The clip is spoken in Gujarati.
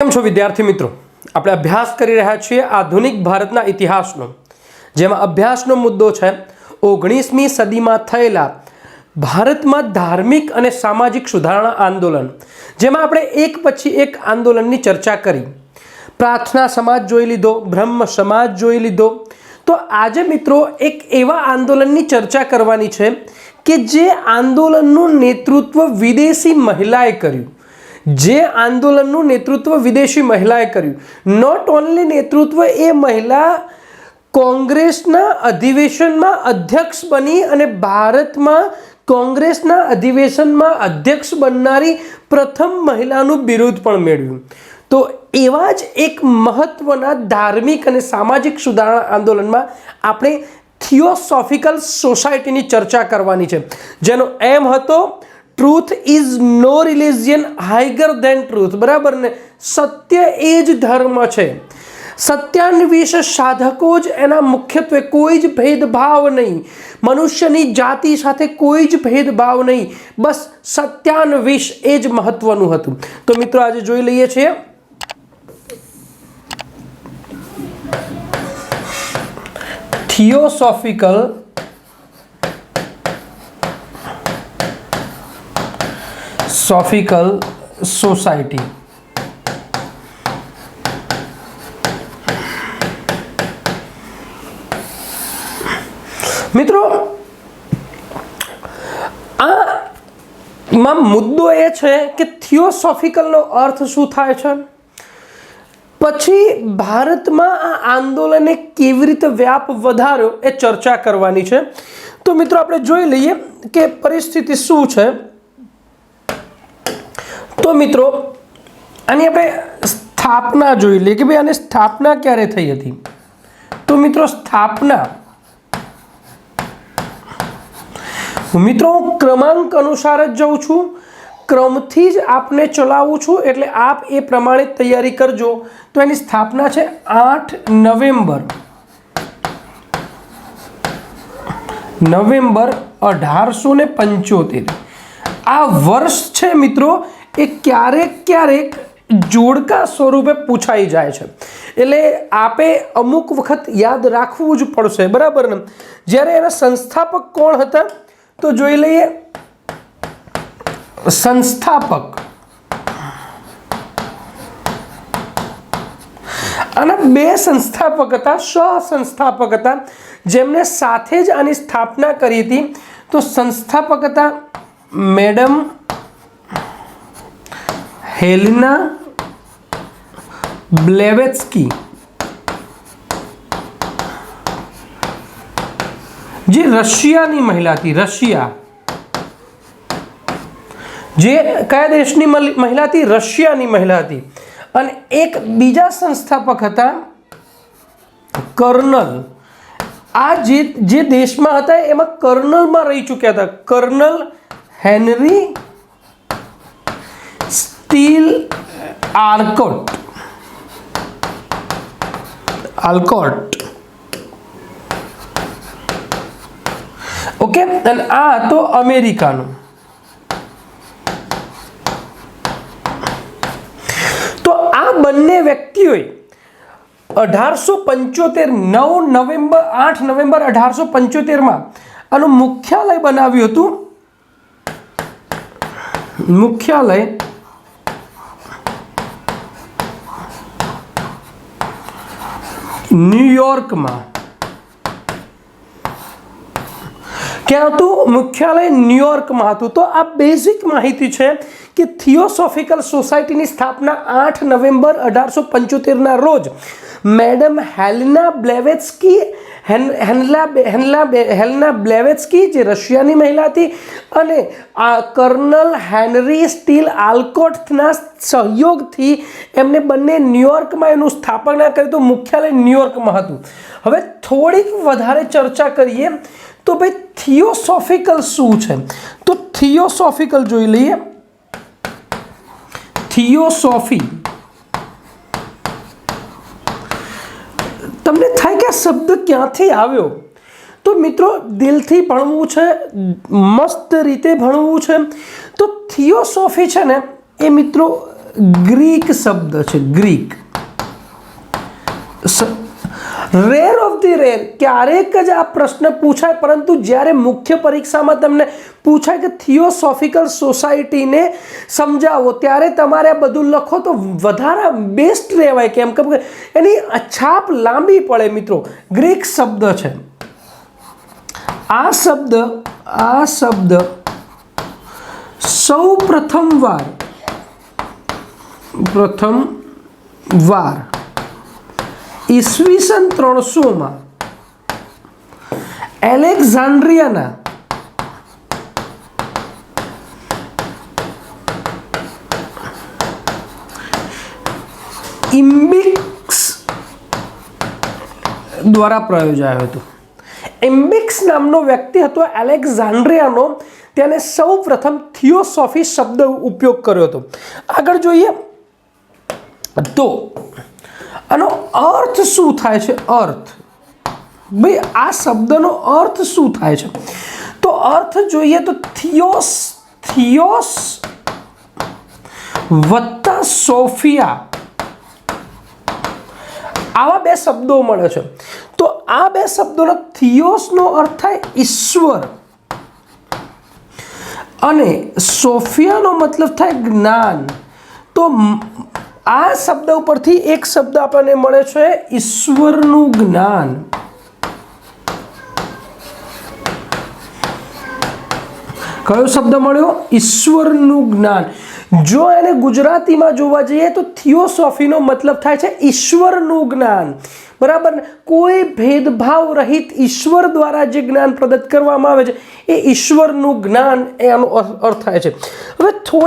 કેમ છો વિદ્યાર્થી મિત્રો? આપણે અભ્યાસ કરી રહ્યા છીએ આધુનિક ભારતના ઇતિહાસનો, જેમાં અભ્યાસનો મુદ્દો છે ઓગણીસમી સદીમાં થયેલા ભારતમાં ધાર્મિક અને સામાજિક સુધારણા આંદોલન, જેમાં આપણે એક પછી એક આંદોલનની ચર્ચા કરી. પ્રાર્થના સમાજ જોઈ લીધો, બ્રહ્મ સમાજ જોઈ લીધો. તો આજે મિત્રો એક એવા આંદોલનની ચર્ચા કરવાની છે કે જે આંદોલનનું નેતૃત્વ વિદેશી મહિલાએ કર્યું. જે આંદોલનનું નેતૃત્વ વિદેશી મહિલાએ કર્યું. નોટ ઓનલી નેતૃત્વ, એ મહિલા કોંગ્રેસના અધિવેશનમાં અધ્યક્ષ બની અને ભારતમાં કોંગ્રેસના અધિવેશનમાં અધ્યક્ષ બનનારી પ્રથમ મહિલાનું બિરુદ પણ મેળવ્યું. તો એવા જ એક મહત્વના ધાર્મિક અને સામાજિક સુધારણા આંદોલનમાં આપણે થિયોસોફિકલ સોસાયટીની ચર્ચા કરવાની છે. જેનો એમ હતો truth is no religion higher than truth બરાબર ને? સત્ય એ જ ધર્મ છે. સત્યાન્વેષ સાધકો જ એના મુખ્યત્વે કોઈ જ ભેદભાવ નહીં. મનુષ્યની જાતિ સાથે કોઈ જ ભેદભાવ નહીં. બસ સત્યાન્વેષ એ જ મહત્વનું હતું. તો મિત્રો આજે જોઈ લઈએ છીએ. થિયોસોફિકલ સોફિકલ સોસાયટી મિત્રો, આમાં મુદ્દો એ છે કે થિયોસોફિકલનો અર્થ શું થાય છે? પછી ભારતમાં આ આંદોલને કેવી રીતે વ્યાપ વધાર્યો એ ચર્ચા કરવાની છે. તો મિત્રો, આપણે જોઈ લઈએ કે પરિસ્થિતિ શું છે? તો મિત્રો, આની આપણે સ્થાપના જોઈ લઈએ કે ભાઈ આની સ્થાપના ક્યારે થઈ હતી? તો મિત્રો, સ્થાપના. મિત્રો, હું ક્રમાંક અનુસાર જ જાઉં છું. ક્રમથી જ આપને ચલાવું છું, એટલે આપ એ પ્રમાણે તૈયારી કરજો. તો એની સ્થાપના છે આઠ નવેમ્બર. નવેમ્બર અઢારસો ને પંચોતેર. આ વર્ષ છે મિત્રો એ ક્યારેક ક્યારેક જોડકા સ્વરૂપે પૂછાઈ જાય છે. એટલે આપે અમુક વખત યાદ રાખવું જ પડશે, બરાબર ને? જ્યારે એના સંસ્થાપક કોણ હતા? તો જોઈ લઈએ. સંસ્થાપક. આના બે સંસ્થાપક હતા સ સંસ્થાપક હતા. જેમને સાથે જ આની સ્થાપના કરી હતી. તો સંસ્થાપક હતા મેડમ હેલિના બ્લેવેટ્સ્કી જે રશિયાની મહિલા હતી, રશિયા. જે કયા દેશની મહિલા હતી? રશિયાની મહિલા હતી. અને એક બીજા સંસ્થાપક હતા, કર્નલ. આ જે જે દેશમાં હતા, એમાં કર્નલમાં રહી ચૂક્યા હતા. Colonel Henry Steel Arcot Alcott okay અને આ હતો અમેરિકાનો. તો આ બંને વ્યક્તિઓએ અઢારસો પંચોતેર, નવ નવેમ્બર, આઠ નવેમ્બર અઢારસો પંચોતેરમાં આનું મુખ્યાલય બનાવ્યું હતું. મુખ્યાલય ન્યુયોર્કમાં ક્યાં હતું મુખ્યાલય ન્યુયોર્કમાં હતું. તો આ બેઝિક માહિતી છે કે થિયોસોફિકલ સોસાયટીની સ્થાપના આઠ નવેમ્બર અઢારસો પંચોતેરના રોજ મેડમ હેલના બ્લેવેટ્સ્કી હેન, હેનલા હેનલા હેલના બ્લેવેટ્સ્કી જે રશિયાની મહિલા હતી અને આ કર્નલ હેનરી સ્ટીલ આલ્કોટના સહયોગથી એમને બંને ન્યુયોર્કમાં એનું સ્થાપના કર્યું તો મુખ્યાલય ન્યુયોર્કમાં હતું. હવે થોડીક વધારે ચર્ચા કરીએ તો ભાઈ થિયોસોફિકલ શું છે? તો થિયોસોફિકલ જોઈ લઈએ. થિયોસોફી તમને થાય કે આ શબ્દ ક્યાંથી આવ્યો? તો મિત્રો, દિલથી ભણવું છે, મસ્ત રીતે ભણવું છે. તો થિયોસોફી છે ને, એ મિત્રો, ગ્રીક શબ્દ છે, Greek. Rare of the rare. ક્યારેક જ આ પ્રશ્ન પૂછાય, પરંતુ જ્યારે મુખ્ય પરીક્ષામાં તમને પૂછાય કે થિયોસોફિકલ સોસાયટીને સમજાવો, ત્યારે તમારે આ બધું લખો તો વધારે બેસ્ટ રહેવાય. કેમ કે એની છાપ લાંબી પડે મિત્રો. ગ્રીક શબ્દ છે. આ શબ્દ આ શબ્દ સૌ પ્રથમ વાર પ્રથમ વાર ઈસવીસન ત્રણસોમાં એલેક્ઝાન્ડ્રિયાના ઇમ્બિક્સ દ્વારા પ્રયોજાયો હતો. ઇમ્બિક્સ નામનો વ્યક્તિ હતો એલેક્ઝાન્ડ્રિયાનો. તેને સૌ પ્રથમ થિયોસોફી શબ્દ ઉપયોગ કર્યો હતો. આગળ જોઈએ. તો આનો અર્થ શું થાય છે? અર્થ. ભાઈ, આ શબ્દનો અર્થ શું થાય છે? તો અર્થ જોઈએ તો થિયોસ થિયોસ વત્તા સોફિયા. આવા બે શબ્દો મળે છે. તો આ બે શબ્દોનો થિયોસનો અર્થ થાય ઈશ્વર. અને સોફિયાનો મતલબ થાય જ્ઞાન. તો આ શબ્દ ઉપરથી એક શબ્દ આપણને મળે છે ઈશ્વરનું જ્ઞાન. કયો શબ્દ મળ્યો? ઈશ્વરનું જ્ઞાન. જો એને ગુજરાતીમાં જોવા જઈએ તો થિયોસોફીનો મતલબ થાય છે ઈશ્વરનું જ્ઞાન. બરાબર? કોઈ ભેદભાવ રહિત ઈશ્વર દ્વારા જે જ્ઞાન પ્રદત્ત કરવામાં આવે છે, એ ઈશ્વરનું જ્ઞાન એનો અર્થ થાય છે. હવે થોડા